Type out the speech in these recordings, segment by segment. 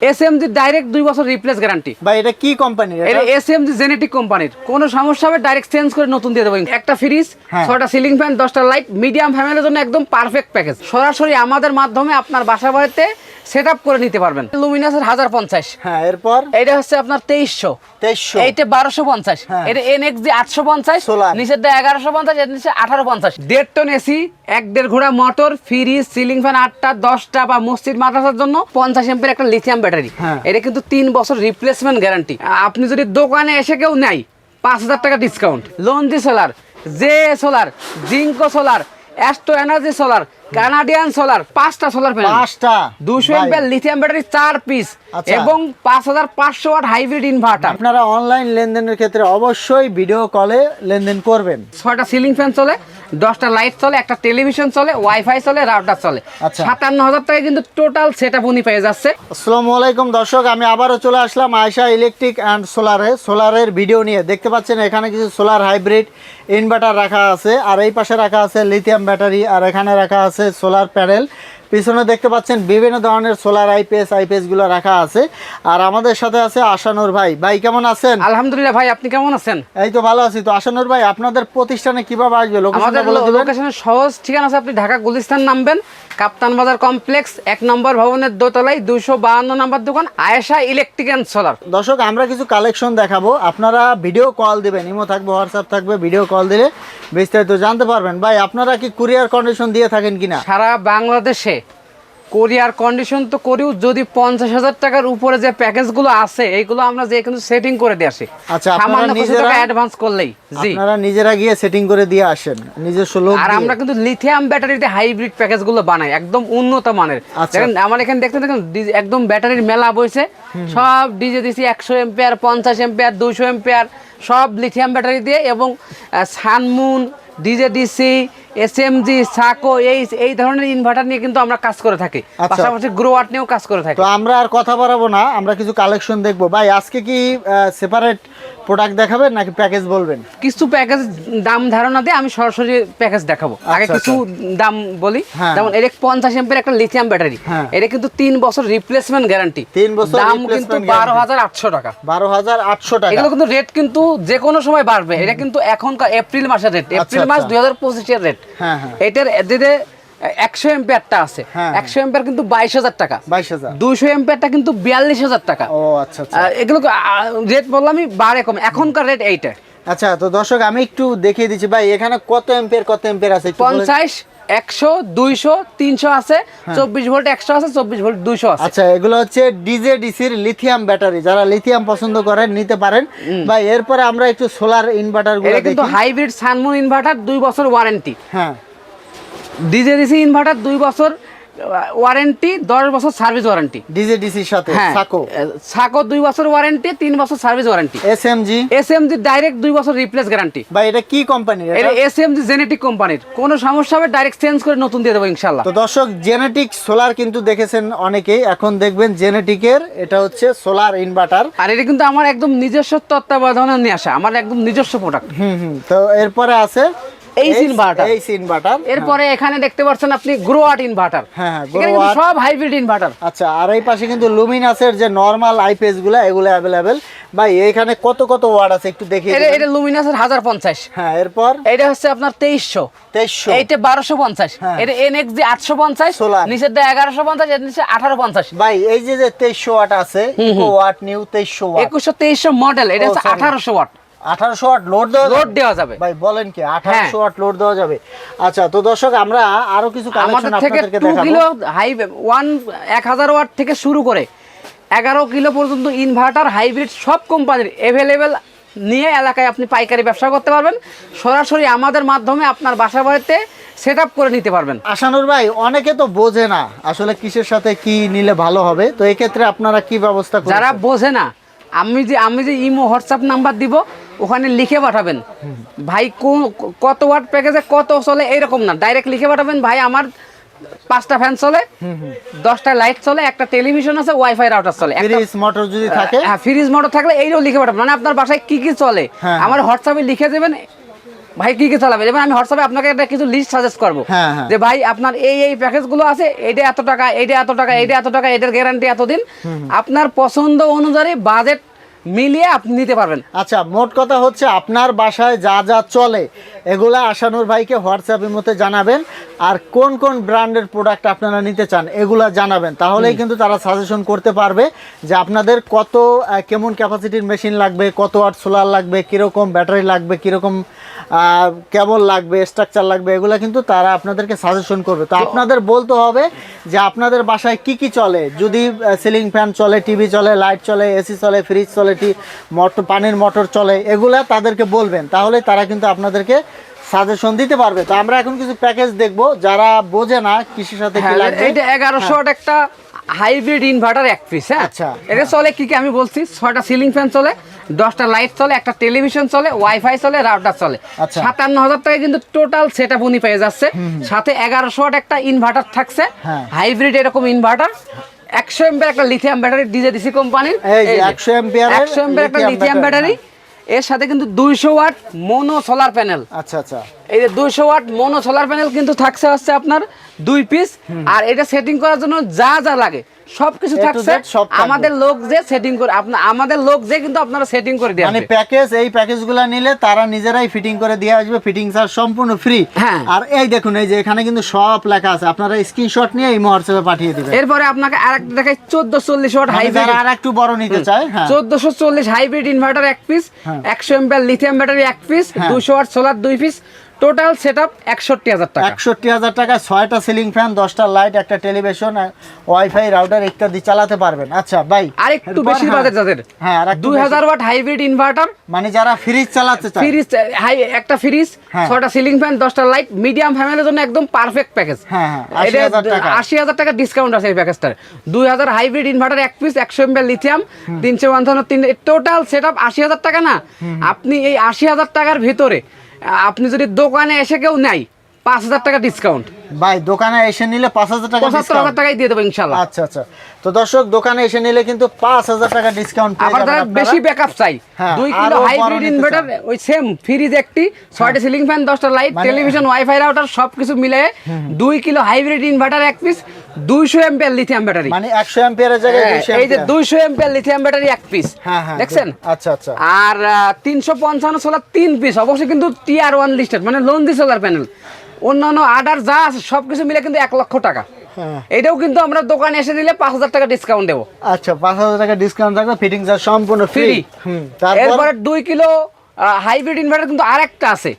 SMG direct দুই বছর replace guarantee ভাই এটা কি কোম্পানির এটা এসএমজি জেনেটিক কোম্পানির কোনো সমস্যা হবে ডাইরেক্ট চেঞ্জ করে নতুন দিয়ে দেবো। একটা ফ্রিজ ছটা সিলিং ফ্যান দশটা লাইট মিডিয়াম ফ্যামিলির জন্য একদম পারফেক্ট প্যাকেজ সরাসরি আমাদের মাধ্যমে আপনার বাসা বাড়িতে সেট আপ করে নিতে পারবেন। লুমিনাসের হাজার পঞ্চাশ। হ্যাঁ এরপর? এটা হচ্ছে আপনার তেইশশো। তেইশশো। এইটা বারোশো পঞ্চাশ। হ্যাঁ। এটা আটশো পঞ্চাশ। নিচেরটা এগারোশো পঞ্চাশ এর নিচে আঠারো পঞ্চাশ দেড় টন এসি এক দেড় ঘোড়া মোটর ফ্রিজ সিলিং ফ্যান আটটা দশটা বা মসজিদ মাদ্রাসার জন্য পঞ্চাশ এমপের একটা লিথিয়াম ব্যাটারি। এটা কিন্তু তিন বছর রিপ্লেসমেন্ট গ্যারান্টি আপনি যদি দোকানে এসে কেউ নেয় পাঁচ হাজার টাকা discount Longi solar JA solar Jinko solar Astro energy solar Canadian solar পাঁচটা সোলার প্যানেল পাঁচটা? দুশো এমপিএল লিথিয়াম ব্যাটারি চার পিস আচ্ছা। এবং পাঁচ হাজার পাঁচশো ওয়াট হাইব্রিড ইনভার্টার আপনারা অনলাইন লেনদেনের ক্ষেত্রে অবশ্যই ভিডিও কলে লেনদেন করবেন। ছয়টা সিলিং ফ্যান চলে। দশটা লাইট চলে একটা টেলিভিশন চলে ওয়াইফাই চলে রাউটার চলে। আচ্ছা। সাতান্ন হাজার টাকা কিন্তু টোটাল সেট আপ উনি পেয়ে যাচ্ছে। আসসালামু আলাইকুম দর্শক আমি আবারও চলে আসলাম আয়সা ইলেকট্রিক অ্যান্ড সোলারে সোলারের ভিডিও নিয়ে। দেখতে পাচ্ছেন এখানে কিছু সোলার হাইব্রিড ইনভার্টার রাখা আছে। আর এই পাশে রাখা আছে লিথিয়াম ব্যাটারি আর এখানে রাখা আছে সোলার প্যানেল পিছনে দেখতে পাচ্ছেন বিভিন্ন ধরনের সোলার আইপিএস আইপিএসগুলো রাখা আছে। আর আমাদের সাথে আছে আশানুর ভাই। ভাই কেমন আছেন? আলহামদুলিল্লাহ ভাই আপনি কেমন আছেন? এই তো ভালো আছি। তো আশানুর ভাই আপনাদের প্রতিষ্ঠানে কীভাবে আসবে? লোকেশনের সহজ ঠিকানা আছে। আপনি ঢাকা গুলিস্তান নামবেন। কাপ্তান বাজার কমপ্লেক্স এক নম্বর ভবনের দোতলায় দুশো বাহান্ন নম্বর দোকান আয়েশা ইলেকট্রিক অ্যান্ড সোলার। দর্শক আমরা কিছু কালেকশন দেখাবো। আপনারা ভিডিও কল দেবেন ইমো থাকবে হোয়াটসঅ্যাপ থাকবে ভিডিও কল দিলে বিস্তারিত জানতে পারবেন। ভাই আপনারা কি কুরিয়ার কন্ডিশন দিয়ে থাকেন কিনা? সারা বাংলাদেশে কোরিয়ার কন্ডিশন তো করিও যদি পঞ্চাশ হাজার টাকার উপরে যে প্যাকেজগুলো আছে এইগুলো আমরা যে কিন্তু সেটিং করে দিয়ে আসি। আচ্ছা, সামান্য কিছু টাকা অ্যাডভান্স করলেই জি। আপনারা নিজেরা গিয়ে সেটিং করে দিয়ে আসেন নিজস্ব লোক আর আমরা কিন্তু লিথিয়াম ব্যাটারিতে হাইব্রিড প্যাকেজগুলো বানাই একদম উন্নত মানের। আচ্ছা। দেখেন আমার এখানে দেখতে দেখেন একদম ব্যাটারির মেলা বইছে। সব ডিজে দিছি একশো এম্পিয়ার পঞ্চাশ এম্পিয়ার দুশো এম্পিয়ার সব লিথিয়াম ব্যাটারি দিয়ে এবং সানমুন ডিজে ডিসি এসএমজি সাকো এই এই ধরনের ইনভার্টার নিয়ে কিন্তু আমরা কাজ করে থাকি। আচ্ছা। পাশাপাশি গ্রোয়াট নিয়েও কাজ করে থাকি। তো আমরা আর কথা বাড়াবো না আমরা কিছু কালেকশন দেখব। ভাই আজকে কি সেপারেট প্রোডাক্ট দেখাবেন নাকি প্যাকেজ বলবেন? কিছু প্যাকেজ দাম ধারণা দিয়ে আমি সরাসরি প্যাকেজ দেখাবো। আগে আচ্ছা, কিছু দাম বলি। হ্যাঁ। যেমন এর পঞ্চাশ এম্পের একটা লিথিয়াম ব্যাটারি। এটা কিন্তু তিন বছর রিপ্লেসমেন্ট গ্যারান্টি তিন বছর দাম কিন্তু। বারো হাজার আটশো টাকা। বারো হাজার আটশো টাকা। এগুলো কিন্তু রেট কিন্তু যে কোনো সময় বাড়বে। এটা কিন্তু এখনকার এপ্রিল মাসের রেট এপ্রিল মাস আচ্ছা। দুই হাজার পঁচিশের রেট হ্যাঁ, হ্যাঁ। এটার যে একশো এম্পিয়ারটা আছে। হ্যাঁ, একশো এম্পিয়ার কিন্তু বাইশ হাজার টাকা। দুইশো এম্পিয়ারটা কিন্তু বিয়াল্লিশ হাজার টাকা। ও আচ্ছা আচ্ছা। এগুলো রেট বললাম বাড়ে কম। এখনকার রেট এইটা। আচ্ছা তো দর্শক আমি একটু দেখিয়ে দিচ্ছি ভাই এখানে কত এম্পিয়ার কত এম্পিয়ার আছে? পঞ্চাশ একশো দুইশো তিনশো আছে চব্বিশ ভোল্ট একশো আছে চব্বিশ ভোল্ট দুইশো আছে। আচ্ছা এগুলো হচ্ছে ডিজে ডিসির লিথিয়াম ব্যাটারি যারা লিথিয়াম পছন্দ করেন নিতে পারেন। বা এরপরে আমরা একটু সোলার ইনভার্টারগুলো কিন্তু হাইব্রিড সানমুন ইনভার্টার দুই বছর ওয়ারেন্টি হ্যাঁ। ডিজে ডিসি ইনভার্টার দুই বছর ওয়ারেন্টি দশ বছর সার্ভিস ওয়ারেন্টি। ডিজে ডিসির সাথে? হ্যাঁ। সাকো? সাকো দুই বছর ওয়ারেন্টি তিন বছর service warranty. S M G SMG direct দুই বছর রিপ্লেস গ্যারান্টি। ভাই এটা কি কোম্পানির? এটা? এসএমজি জেনেটিক কোম্পানির। কোনো সমস্যা হবে ডাইরেক্ট চেঞ্জ করে নতুন দিয়ে দেবো ইনশাল্লাহ তো দর্শক জেনেটিক সোলার কিন্তু দেখেছেন অনেকেই। এখন দেখবেন জেনেটিকের এটা হচ্ছে সোলার ইনভার্টার। আর এটা কিন্তু আমার একদম নিজস্ব তত্ত্বাবধানে নিয়ে আসা আমার একদম নিজস্ব প্রোডাক্ট হুম হুম। তো এরপরে আছে ইনভার্টার এরপরে এখানে দেখতে পাচ্ছেন আপনি গ্রোয়াট ইনভার্টার হ্যাঁ, হ্যাঁ। সব হাইব্রিড ইনভার্টার আচ্ছা আর এই পাশে কিন্তু লুমিনাসের যে নর্মাল আইপিএসগুলো এগুলো অ্যাভেলেবেল ভাই এখানে কত কত ওয়াট আছে একটু এটা এটা লুমিনাসের হ্যাঁ এরপর? এটা হচ্ছে আপনার এইটা হ্যাঁ। এনএক্স। নিচেরটা এর নিচে ভাই এই যে যে ওয়াট আছে ওয়াট নিউ ওয়াট মডেল এটা হচ্ছে sorry। আঠারোশো ওয়াট আঠারোশো ওয়াট লোড দেওয়া লোড দেওয়া যাবে। ভাই বলেন কি আঠারোশো ওয়াট লোড দেওয়া যাবে। আচ্ছা তো দর্শক আমরা আরও কিছু কালেকশন আপনাদেরকে দেখাবো। কিলো হাই ওয়ান এক হাজার ওয়াট থেকে শুরু করে এগারো কিলো পর্যন্ত ইনভার্টার হাইব্রিড সব কোম্পানির অ্যাভেলেবেল নিয়ে এলাকায় আপনি পাইকারি ব্যবসা করতে পারবেন। সরাসরি আমাদের মাধ্যমে আপনার বাসা বাড়িতে সেট আপ করে নিতে পারবেন। আশানুর ভাই অনেকে তো বোঝে না আসলে কিসের সাথে কি নিলে ভালো হবে। তো এক্ষেত্রে আপনারা কি ব্যবস্থা যারা বোঝে না আমি যে আমি যে ইমো হোয়াটসঅ্যাপ নাম্বার দিব ওখানে লিখে পাঠাবেন। ভাই কোন কত ওয়াট প্যাকেজে কত চলে এরকম না। ডাইরেক্ট লিখে পাঠাবেন ভাই আমার পাঁচটা ফ্যান চলে দশটা লাইট চলে একটা টেলিভিশন আছে ওয়াইফাই রাউটার চলে ফ্রিজ মোটর যদি থাকে? হ্যাঁ ফ্রিজ মোটর থাকলে এইটাও লিখে পাঠাবেন। মানে আপনার বাসায় কি কি চলে? হ্যাঁ। আমার হোয়াটসঅ্যাপে লিখে দেবেন ভাই কি কি চালাবে যেমন আমি হোয়াটসঅ্যাপে আপনাকে একটা কিছু লিস্ট সাজেস্ট করব। হ্যাঁ, হ্যাঁ। যে ভাই আপনার এই এই প্যাকেজগুলো আছে এইটা এত টাকা এইটা এত টাকা এইটা এত টাকা এটার গ্যারান্টি এতদিন। আপনার পছন্দ অনুযায়ী বাজেট মিলিয়ে আপনি নিতে পারবেন। আচ্ছা মোট কথা হচ্ছে আপনার বাসায় যা যা চলে এগুলা আশানুর ভাইকে হোয়াটসঅ্যাপের মধ্যে জানাবেন আর কোন কোন ব্র্যান্ডের প্রোডাক্ট আপনারা নিতে চান এগুলা জানাবেন। তাহলেই কিন্তু তারা সাজেশন করতে পারবে যে আপনাদের কত কেমন ক্যাপাসিটির মেশিন লাগবে কত ওয়াট সোলার লাগবে কীরকম ব্যাটারি লাগবে কীরকম কেবল লাগবে স্ট্রাকচার লাগবে এগুলো কিন্তু তারা আপনাদেরকে সাজেশন করবে। তো আপনাদের বলতে হবে যে আপনাদের বাসায় কি কি চলে? যদি সিলিং ফ্যান চলে টিভি চলে লাইট চলে এসি চলে ফ্রিজ চলে টি মোটর পানির মোটর চলে এগুলা তাদেরকে বলবেন। তাহলে তারা কিন্তু আপনাদেরকে সাজেশন দিতে পারবে। তো আমরা এখন কিছু প্যাকেজ দেখব। যারা বোঝে না কৃষির সাথে কি হ্যাঁ, লাগবে। এইটা এগারোশো একটা হাইব্রিড ইনভার্টার এক পিস হ্যাঁ? আচ্ছা। এটা চলে কি কি? আমি বলছি ছয়টা সিলিং ফ্যান চলে দশটা লাইট চলে একটা টেলিভিশন চলে ওয়াইফাই চলে রাউটার চলে। আচ্ছা। সাতান্ন হাজার টাকা কিন্তু টোটাল সেট আপ উনি পেয়ে যাচ্ছে। সাথে এগারোশো একটা ইনভার্টার থাকছে। হ্যাঁ। হাইব্রিড এরকম ইনভার্টার একশো এমপের একটা লিথিয়াম ব্যাটারি ডিজে ডিসি কোম্পানির এই যে 100 ampere এর একশো এমপের একটা লিথিয়াম ব্যাটারি এর সাথে কিন্তু দুইশো ওয়াট মোনো সোলার প্যানেল আচ্ছা আচ্ছা। এই যে দুইশো ওয়াট মোনো সোলার প্যানেল কিন্তু থাকছে হচ্ছে আপনার দুই পিস আর এটা সেটিং করার জন্য যা যা লাগে। সবকিছু থাকছে। আমাদের লোক যে সেটিং করে আপনার আমাদের লোক যে কিন্তু আপনারা সেটিং করে দিয়ে মানে প্যাকেজ এই প্যাকেজগুলো নিলে তারা নিজেরাই ফিটিং করে দিয়ে আসবে। ফিটিং চার্জ সম্পূর্ণ ফ্রি হ্যাঁ। আর এই দেখুন এই যে এখানে কিন্তু সব লেখা আছে। আপনারা স্ক্রিনশট নিয়ে এই হোয়াটসঅ্যাপে পাঠিয়ে দিবেন। এরপরে আপনাকে আরেকটা দেখাই চোদ্দ চল্লিশ ওয়াট হাইব্রিড আর একটু বড় নিতে চায় হ্যাঁ। চোদ্দশো চল্লিশ হাইব্রিড ইনভার্টার এক পিস হ্যাঁ। একশো এমপিয়ার লিথিয়াম ব্যাটারি এক পিস হ্যাঁ। দুশো ওয়াট সোলার দুই পিস টোটাল সেট আপ একষট্টি হাজার টাকা। একষট্টি হাজার টাকা ছয়টা সিলিং ফ্যান দশটা লাইট একটা টেলিভিশন ওয়াইফাই রাউটার ইত্যাদি চালাতে পারবেন। আচ্ছা ভাই আর একটু বেশি। বাজেট যাদের। হ্যাঁ আর একটু দুই হাজার ওয়াট হাইব্রিড ইনভার্টার মানে যারা ফ্রিজ চালাতে চায়। ফ্রিজ হাই একটা ফ্রিজ হ্যাঁ। ছটা সিলিং ফ্যান দশটা লাইট মিডিয়াম ফ্যামিলির জন্য একদম পারফেক্ট প্যাকেজ হ্যাঁ, হ্যাঁ, 80,000 টাকা। আশি হাজার টাকা ডিসকাউন্ট আছে এই প্যাকেজটার দুই হাজার হাইব্রিড ইনভার্টার এক পিস একশো এমএল লিথিয়াম তিনশো পঞ্চান্ন তিন টোটাল সেট আপ আশি হাজার টাকা না? আপনি এই আশি হাজার টাকার ভিতরে আপনি যদি দোকানে এসে কেউ নেয় পাঁচ হাজার টাকা ডিসকাউন্ট ভাই দোকানে এসে নিলে পাঁচ হাজার টাকা পঁচাত্তর হাজার টাকাই দিয়ে দেবো ইনশাল্লাহ। আচ্ছা আচ্ছা। তো দর্শক দোকানে এসে নিলে কিন্তু পাঁচ হাজার টাকা ডিসকাউন্ট আবার যাবেন বেশি ব্যাকআপ চাই। হ্যাঁ, দুই কিলো হাইব্রিড ইনভার্টার ওই সেম ফ্রিজ একটি ছয়টা সিলিং ফ্যান দশটা লাইট টেলিভিশন ওয়াইফাই রাউটার সবকিছু মিলে দুই কিলো হাইব্রিড ইনভার্টার এক পিস দুইশো এমপিয়ার লিথিয়াম ব্যাটারি মানে একশো এম্পিয়ারের জায়গায় এই যে দুইশো এমপিয়ার লিথিয়াম ব্যাটারি এক পিস হ্যাঁ হ্যাঁ দেখছেন? আচ্ছা আচ্ছা। আর তিনশো পঞ্চান্ন সোলার তিন পিস অবশ্যই কিন্তু টিআর ওয়ান লিস্টেড মানে লন্দি সোলার প্যানেল অন্যান্য আর্ডার যা আছে সবকিছু মিলে কিন্তু এক লক্ষ টাকা। হ্যাঁ। এটাও কিন্তু আমরা দোকানে এসে দিলে পাঁচ হাজার টাকা ডিসকাউন্ট দেবো। আচ্ছা পাঁচ হাজার টাকা ডিসকাউন্ট থাকবে ফিটিং চার্জ সম্পূর্ণ ফ্রি এরপরে দুই কিলো হাইব্রিড ইনভার্টার কিন্তু আরেকটা আছে।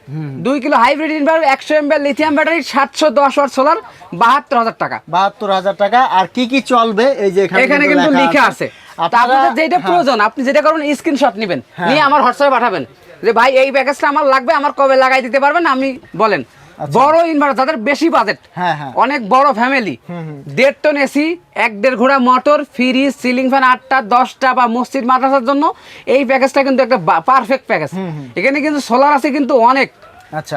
দুই কিলো হাইব্রিড ইনভার্টার একশো এমবিআর লিথিয়াম ব্যাটারি সাতশো দশ ওয়াট সোলার বাহাত্তর হাজার টাকা। বাহাত্তর হাজার টাকা। আর কি কি চলবে? এই যে এখানে কিন্তু লেখা আছে। আপনাদের যেটা হ্যাঁ, প্রয়োজন আপনি যেটা করবেন স্ক্রিনশট নেবেন। হ্যাঁ। নিয়ে আমার হোয়াটসঅ্যাপে পাঠাবেন। যে ভাই এই প্যাকেজটা আমার লাগবে আমার কবে লাগাই দিতে পারবেন? আমি বলেন। বড় ইনভার্টার যাদের বেশি বাজেট আচ্ছা। হ্যাঁ, হ্যাঁ। অনেক বড় ফ্যামিলি দেড় টন এসি এক দেড় ঘোড়া মোটর ফ্রিজ সিলিং ফ্যান আটটা দশটা বা মসজিদ মাদ্রাসার জন্য এই প্যাকেজটা কিন্তু একটা পারফেক্ট প্যাকেজ এখানে কিন্তু সোলার আছে কিন্তু অনেক। আচ্ছা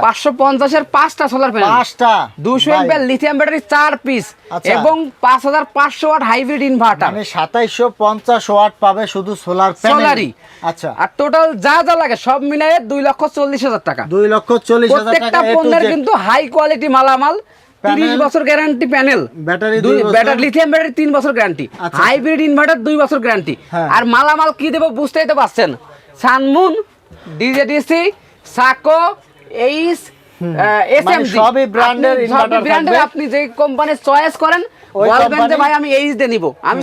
পাঁচশো পঞ্চাশের পাঁচটা সোলার প্যানেল পাঁচটা? দুশো ভাই, এমপিয়ার লিথিয়াম ব্যাটারি চার পিস আচ্ছা। এবং পাঁচ হাজার পাঁচশো ওয়াট হাইব্রিড ইনভার্টার মানে সাতাইশশো পঞ্চাশ ওয়াট পাবে শুধু সোলার সোলারই আচ্ছা। আর টোটাল যা যা লাগে সব মিলিয়ে দুই লক্ষ চল্লিশ হাজার টাকা। দুই লক্ষ চল্লিশ হাজার প্রত্যেকটা টাকা A পণ্যের কিন্তু হাই কোয়ালিটি মালামাল তিরিশ Panel, বছর গ্যারান্টি প্যানেল ব্যাটারি দুই ব্যাটারি লিথিয়াম ব্যাটারি তিন বছর গ্যারান্টি আচ্ছা। হাইব্রিড ইনভার্টার দুই বছর গ্যারান্টি হ্যাঁ। আর মালামাল কি দেবো বুঝতেই তো পারছেন? সানমুন ডিজেডিসি সাকো এইস মানে সবই inverter থাকবে। আপনি যে কোম্পানির চয়েস করেন বলবেন যে ভাই আমি এইচ দিয়ে নিবো আমি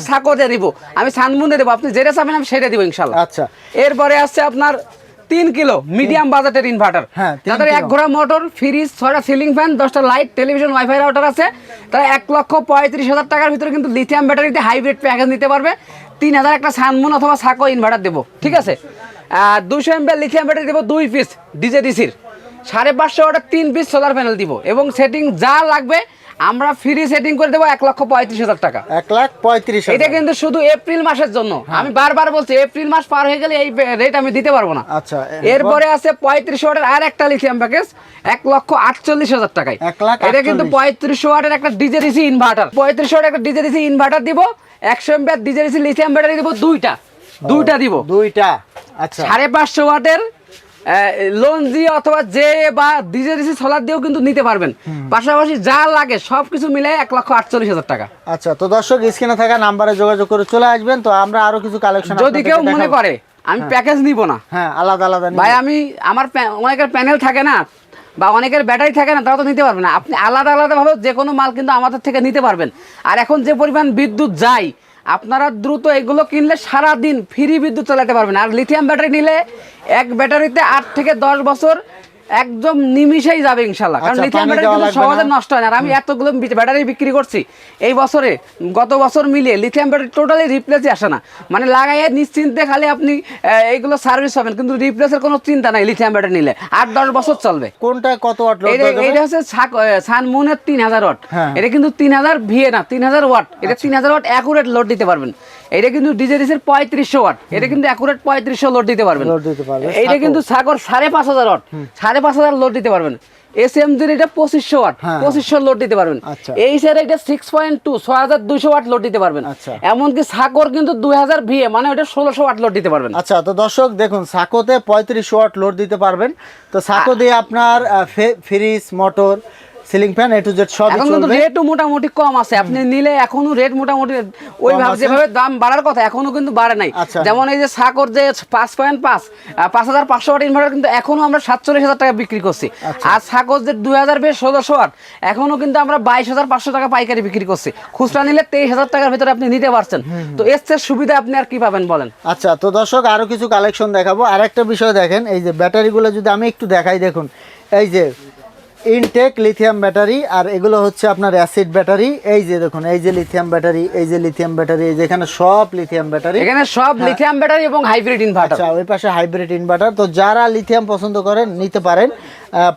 নিবো আমি সানমুন দেবো আপনি যেটা চাবেন আমি সেটা দিব ইনশাল্লাহ। আচ্ছা। এরপরে আসছে আপনার তিন কিলো মিডিয়াম বাজেটের ইনভার্টার তাদের এক ঘোড়া মোটর ফ্রিজ ছয়টা সিলিং ফ্যান দশটা লাইট টেলিভিশন ওয়াইফাই রাউটার আছে। তারা এক লক্ষ পঁয়ত্রিশ হাজার টাকার ভিতরে কিন্তু লিথিয়াম ব্যাটারিতে হাইব্রিড প্যাকেজ নিতে পারবে। তিন হাজার একটা সানমুন অথবা সাকো ইনভার্টার দেবো ঠিক আছে? দুশো এমপি লিথিয়াম ব্যাটারি দেবো দুই পিস ডিজেডিসির সাড়ে পাঁচশো ওয়াটের তিন পিস সোলার প্যানেল দিব। এবং সেটিং যা লাগবে আমরা ফ্রি সেটিং করে দেবো এক লক্ষ পঁয়ত্রিশ হাজার টাকা। এক লাখ পঁয়ত্রিশ এটা কিন্তু শুধু এপ্রিল মাসের জন্য। হ্যাঁ। আমি বারবার বলছি এপ্রিল মাস পার হয়ে গেলে এই রেট আমি দিতে পারব না। আচ্ছা, এরপরে? আছে পঁয়ত্রিশ ওয়াটের আর একটা লিথিয়াম প্যাকেজ এক লক্ষ আটচল্লিশ হাজার টাকায়। এক লাখ এটা কিন্তু 48 পঁয়ত্রিশ ওয়াটের একটা ডিজেডিসি ইনভার্টার পঁয়ত্রিশ ওয়াটের একটা ডিজেডিসি ইনভার্টার দিব একশো এমপিয়ার ডিজেডিসি লিথিয়াম ব্যাটারি দিব দুইটা। দুইটা দিব। দুইটা। আচ্ছা। সাড়ে পাঁচশো ওয়াটের লোন দিয়ে অথবা যে বা ডিজে ডিসি সোলার দিয়েও কিন্তু নিতে পারবেন। পাশাপাশি যা লাগে সব কিছু মিলে এক লক্ষ আটচল্লিশ হাজার টাকা। আচ্ছা তো দর্শক স্ক্রিনে থাকা নাম্বারে যোগাযোগ করে চলে আসবেন। তো আমরা আরও কিছু কালেকশন যদি কেউ মনে করে আমি প্যাকেজ নিব না। হ্যাঁ আলাদা আলাদা ভাই আমি আমার অনেকের প্যানেল থাকে না বা অনেকের ব্যাটারি থাকে না তারা তো নিতে পারবে না। আপনি আলাদা আলাদাভাবে যে কোনো মাল কিন্তু আমাদের থেকে নিতে পারবেন। আর এখন যে পরিমাণ বিদ্যুৎ যায় আপনারা দ্রুত এগুলো কিনলে সারা দিন ফ্রি বিদ্যুৎ চালাতে পারবেন। আর লিথিয়াম ব্যাটারি নিলে এক ব্যাটারিতে আট থেকে দশ বছর একদম নিমিশেই যাবে ইনশাল্লাহ কারণ আচ্ছা, লিথিয়াম ব্যাটারি কিন্তু সহজে নষ্ট হয় না। আর আমি এতগুলো ব্যাটারি বিক্রি করছি। এই বছরে গত বছর মিলিয়ে লিথিয়াম ব্যাটারি টোটালি রিপ্লেসই আসে না। মানে লাগাইয়ে নিশ্চিন্তে খালি আপনি এইগুলো সার্ভিস পাবেন। কিন্তু রিপ্লেসের কোনো চিন্তা নাই লিথিয়াম ব্যাটারি নিলে। আট দশ বছর চলবে। কোনটা কত ওয়াট এটা হচ্ছে সানমুনের তিন হাজার ওয়াট হ্যাঁ। এটা কিন্তু তিন হাজার ভিএ না তিন হাজার ওয়াট এটা তিন হাজার ওয়াট অ্যাকুরেট লোড দিতে পারবেন। এটা কিন্তু ডিজে পঁয়ত্রিশশো ওয়াট। এটা কিন্তু অ্যাকুরেট পঁয়ত্রিশশো লোড দিতে পারবেন। লোড দিতে পারবে এইটা কিন্তু সাগর সাড়ে পাঁচ হাজার ওয়াট। সাড়ে পাঁচ হাজার লোড দিতে পারবেন। এস এম জির এটা পঁচিশশো ওয়াট। হ্যাঁ। পঁচিশশো লোড দিতে পারবেন। আচ্ছা। এই স্যার এটা সিক্স পয়েন্ট টু ছয় হাজার দুইশো ওয়াট লোড দিতে পারবেন। আচ্ছা। এমনকি সাগর কিন্তু দুই হাজার ভিএ মানে ওটা ষোলোশো ওয়াট লোড দিতে পারবেন। আচ্ছা তো দর্শক দেখুন সাকোতে পঁয়ত্রিশ ওয়াট লোড দিতে পারবেন। তো সাকো দিয়ে আপনার fridge motor ceiling fan A to Z সবই এখন কিন্তু রেটও মোটামুটি কম আছে। আপনি নিলে এখনও রেট মোটামুটি ওইভাবে আছে? যেভাবে দাম বাড়ার কথা এখনও কিন্তু বাড়ে নাই। আচ্ছা। যেমন এই যে সাকর যে পাঁচ পয়েন্ট পাঁচ পাঁচ হাজার পাঁচশো ওয়াট ইনভার্টার কিন্তু এখনও আমরা সাতচল্লিশ হাজার টাকা বিক্রি করছি। আচ্ছা। আর সাকর যে দুই হাজার বেশ ষোলোশো ওয়াট এখনও কিন্তু আমরা বাইশ হাজার পাঁচশো টাকা পাইকারি বিক্রি করছি। খুচরা নিলে তেইশ হাজার টাকার ভিতরে আপনি নিতে পারছেন। তো এর চেয়ে সুবিধা আপনি আর কি পাবেন বলেন? আচ্ছা তো দর্শক আরও কিছু কালেকশন দেখাবো। আর একটা বিষয় দেখেন এই যে ব্যাটারিগুলো যদি আমি একটু দেখাই দেখুন। এই যে ইনটেক লিথিয়াম ব্যাটারি আর এগুলো হচ্ছে আপনার অ্যাসিড ব্যাটারি এই যে দেখুন এই যে লিথিয়াম ব্যাটারি এই যে লিথিয়াম ব্যাটারি এই যে এখানে সব লিথিয়াম ব্যাটারি এখানে সব লিথিয়াম ব্যাটারি এবং হাইব্রিড ইনভার্টার আচ্ছা ওই পাশে হাইব্রিড ইনভার্টার তো যারা লিথিয়াম পছন্দ করেন নিতে পারেন।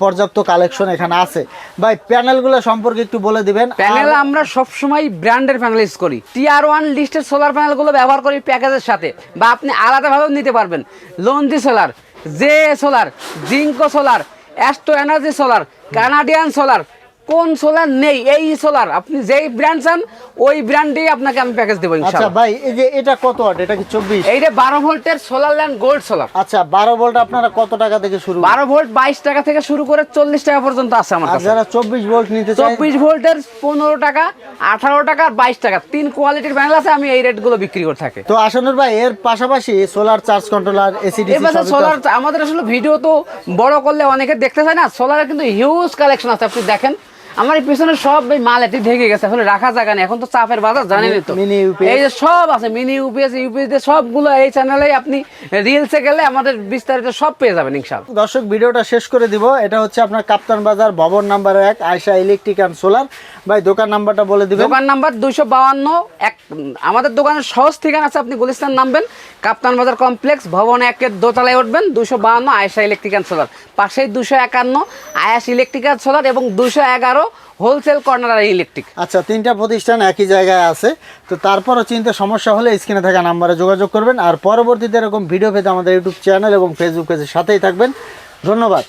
পর্যাপ্ত কালেকশন এখানে আছে। ভাই প্যানেলগুলো সম্পর্কে একটু বলে দিবেন। প্যানেল আমরা সবসময় ব্র্যান্ডের প্যানেল ইউজ করি। টিআর ওয়ান লিস্টের সোলার প্যানেলগুলো ব্যবহার করি প্যাকেজের সাথে। বা আপনি আলাদাভাবেও নিতে পারবেন। Longi solar JA solar Jinko solar Astro energy solar Canadian solar কোন সোলার নেই এই সোলার আপনি যেই ব্র্যান্ড চান ওই ব্র্যান্ডেই আপনাকে আমি প্যাকেজ দেবো আচ্ছা ভাই এই যে এটা কত ওয়াট এটা কি চব্বিশ? এইটা বারো ভোল্টের সোলার ল্যান্ড গোল্ড সোলার আচ্ছা বারো ভোল্ট আপনারা কত টাকা থেকে শুরু বারো ভোল্ট বাইশ টাকা থেকে শুরু করে চল্লিশ টাকা পর্যন্ত আছে আমার কাছে। যারা চব্বিশ ভোল্ট নিতে চায় চব্বিশ ভোল্টের পনেরো টাকা আঠারো টাকা আর বাইশ টাকা তিন কোয়ালিটির প্যানেল আছে আমি এই রেটগুলো বিক্রি করে থাকি। তো আসানুর ভাই এর পাশাপাশি সোলার চার্জ কন্ট্রোলার এবার সোলার আমাদের আসলে ভিডিও তো বড় করলে অনেকে দেখতে চায় না সোলারের কিন্তু হিউজ কালেকশন আছে আপনি দেখেন। আমার পিছনে সব এই মাল এটি ঢেকে গেছে আসলে রাখা জায়গা নেই। এখন তো চাপের বাজার জানেনই তো। মিনি UPS এই যে সব আছে মিনি ইউপিএস ইউপিএস সবগুলো এই চ্যানেলে আপনি রিলসে গেলে আমাদের বিস্তারিত সব পেয়ে যাবেন ইনশাআল্লাহ দর্শক ভিডিওটা শেষ করে দিব। এটা হচ্ছে আপনার কাপ্তান বাজার ভবন নাম্বার এক আয়সা ইলেকট্রিক অ্যান্ড সোলার। ভাই দোকান নাম্বারটা বলে দিবেন। দোকান নাম্বার দুইশো বাউান্ন এক আমাদের দোকানের সহজ ঠিকানা আছে আপনি গুলিস্তান নামবেন। কাপ্তান বাজার কমপ্লেক্স ভবন একের দোতলায় উঠবেন দুশো বাউান্ন আয়েশা ইলেকট্রিক্যাল সোলার। পাশেই দুশো একান্ন আয়াস ইলেকট্রিক্যাল সোলার এবং দুশো এগারো হোলসেল কর্নার আর ইলেকট্রিক আচ্ছা তিনটা প্রতিষ্ঠান একই জায়গায় আছে। তো তারপরও চিন্তা সমস্যা হলে স্ক্রিনে থাকা নাম্বারে যোগাযোগ করবেন। আর পরবর্তীতে এরকম ভিডিও পেতে আমাদের ইউটিউব চ্যানেল এবং ফেসবুক পেজের সাথেই থাকবেন। ধন্যবাদ।